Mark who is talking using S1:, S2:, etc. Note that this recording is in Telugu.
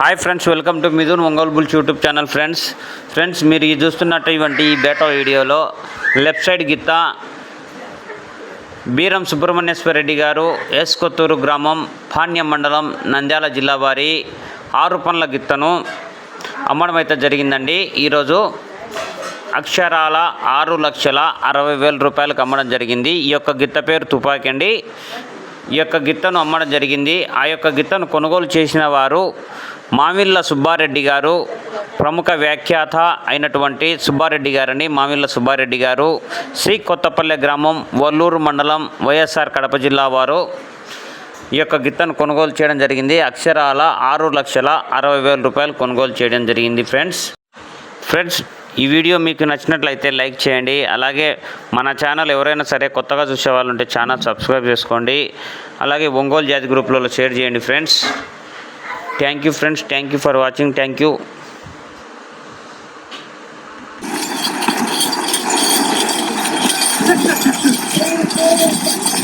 S1: Hi friends welcome to Mithun Ongole bulls YouTube channel friends. Friends మీరు ఈ చూస్తున్నటువంటి ఈ బేటా వీడియోలో లెఫ్ట్ సైడ్ గిత్త బీరం సుబ్రహ్మణ్యేశ్వర రెడ్డి గారు ఎస్ కొత్తూరు గ్రామం పాణ్యం మండలం నంద్యాల జిల్లా వారి ఆరు పనుల గిత్తను అమ్మడం అయితే జరిగిందండి. ఈరోజు అక్షరాల ఆరు లక్షల అరవై వేల రూపాయలకు అమ్మడం జరిగింది. ఈ యొక్క గిత్త పేరు తుపాకి అండి. ఈ యొక్క గిత్తను అమ్మడం జరిగింది. ఆ యొక్క గిత్తను కొనుగోలు చేసిన వారు మామిళ్ళ సుబ్బారెడ్డి గారు ప్రముఖ వ్యాఖ్యాత అయినటువంటి సుబ్బారెడ్డి గారని మామిళ్ళ సుబ్బారెడ్డి గారు శ్రీ కొత్తపల్లె గ్రామం వల్లూరు మండలం వైఎస్ఆర్ కడప జిల్లా వారు ఈ యొక్క గిత్తను కొనుగోలు చేయడం జరిగింది. అక్షరాల ఆరు లక్షల అరవై వేల రూపాయలు కొనుగోలు చేయడం జరిగింది ఫ్రెండ్స్. ఫ్రెండ్స్ ఈ వీడియో మీకు నచ్చినట్లయితే లైక్ చేయండి. అలాగే మన ఛానల్ ఎవరైనా సరే కొత్తగా చూసే వాళ్ళు ఉంటే ఛానల్ సబ్స్క్రైబ్ చేసుకోండి. అలాగే ఒంగోలు జాతి గ్రూప్లలో షేర్ చేయండి friends. Thank you friends thank you for watching thank you
S2: Thank